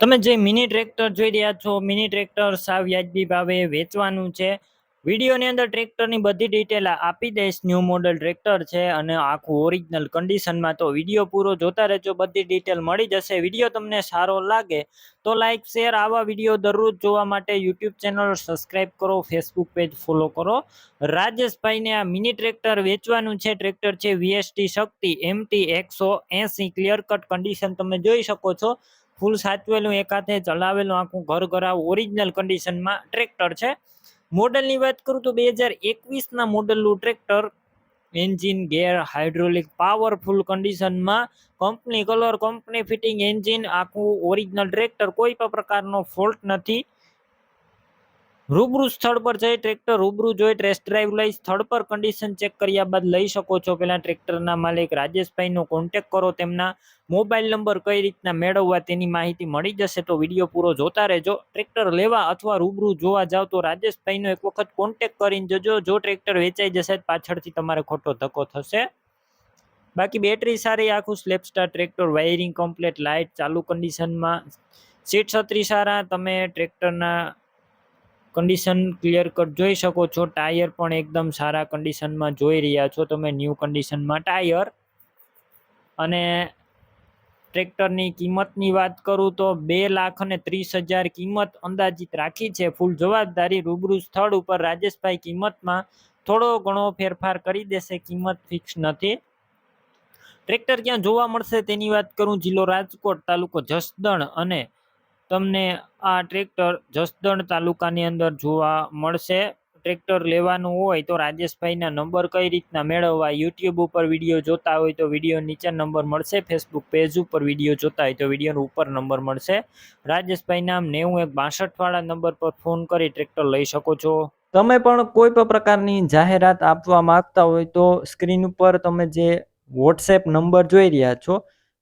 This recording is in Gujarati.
તમે જે મિની ટ્રેક્ટર જોઈ રહ્યા છો મિની ટ્રેક્ટર સાવ વ્યાજબી ભાવે વેચવાનું છે. વિડીયોની અંદર ટ્રેક્ટરની બધી ડિટેલ આપી દઈશ. ન્યૂ મોડલ ટ્રેક્ટર છે અને આખું ઓરિજિનલ કન્ડિશનમાં તો વીડિયો પૂરો જોતા રહેજો. બધી ડિટેલ મળી જશે. વીડિયો તમને સારો લાગે તો લાઇક શેર આવા વીડિયો દરરોજ જોવા માટે યુટ્યુબ ચેનલ સબસ્ક્રાઈબ કરો ફેસબુક પેજ ફોલો કરો. રાજેશભાઈને આ મિની ટ્રેક્ટર વેચવાનું છે. ટ્રેક્ટર છે વીએસટી શક્તિ એમટી એકસો એસી ક્લિયર કટ કન્ડિશન તમે જોઈ શકો છો. ફૂલ સાચવેલું એક હાથે ચલાવેલું, આખું ઘર ઘરાવ ઓરિજિનલ કન્ડિશનમાં ટ્રેક્ટર છે. મોડલની વાત કરું તો બે હજાર એકવીસના મોડલનું tractor engine gear hydraulic powerful કન્ડિશનમાં company colour company fitting engine આખું ઓરિજિનલ ટ્રેક્ટર કોઈ પણ પ્રકારનો ફોલ્ટ નથી. રૂબરૂ સ્થળ પર જઈ ટ્રેક્ટર રૂબરૂ જોઈ ટેસ્ટ ડ્રાઈવ લઈ સ્થળ પર કન્ડિશન ચેક કર્યા બાદ લઈ શકો છો. પહેલાં ટ્રેક્ટરના માલિક રાજેશભાઈનો કોન્ટેક કરો, તેમના મોબાઈલ નંબર કઈ રીતના મેળવવા તેની માહિતી મળી જશે તો વીડિયો પૂરો જોતા રહેજો. ટ્રેક્ટર લેવા અથવા રૂબરૂ જોવા જાવ તો રાજેશભાઈનો એક વખત કોન્ટેક કરીને જજો. જો ટ્રેક્ટર વેચાઈ જશે પાછળથી તમારે ખોટો ધક્કો થશે. બાકી બેટરી સારી, આખું slap star tractor wiring complete light ચાલુ કન્ડિશનમાં સીટ છત્રી સારા. તમે ટ્રેક્ટરના કન્ડિશન ક્લિયર કટ જોઈ શકો છો. ટાયર પણ એકદમ સારા કન્ડિશનમાં જોઈ રહ્યા છો તમે ન્યૂ કન્ડિશનમાં ટાયર અને ટ્રેક્ટરની કિંમતની વાત કરું તો બે લાખ અને ત્રીસ હજાર કિંમત અંદાજિત રાખી છે. ફૂલ જવાબદારી રૂબરૂ સ્થળ ઉપર રાજેશભાઈ કિંમતમાં થોડો ઘણો ફેરફાર કરી દેશે. કિંમત ફિક્સ નથી. ટ્રેક્ટર ક્યાં જોવા મળશે તેની વાત કરું. જિલ્લો રાજકોટ તાલુકો જસદણ અને તમને આ ટ્રેક્ટર જસદણ તાલુકાની અંદર જોવા મળશે. ટ્રેક્ટર લેવાનું હોય તો રાજેશભાઈના નંબર કઈ રીતના મેળવવા યુટ્યુબ ઉપર વીડિયો જોતા હોય તો વીડિયો નીચે નંબર મળશે. ફેસબુક પેજ ઉપર વીડિયો જોતા હોય તો વીડિયો ઉપર નંબર મળશે. રાજેશભાઈ નામ નેવું એક બાસઠવાળા નંબર પર ફોન કરી ટ્રેક્ટર લઈ શકો છો. તમે પણ કોઈ પણ પ્રકારની જાહેરાત આપવા માંગતા હોય તો સ્ક્રીન ઉપર તમે જે વોટ્સએપ નંબર જોઈ રહ્યા છો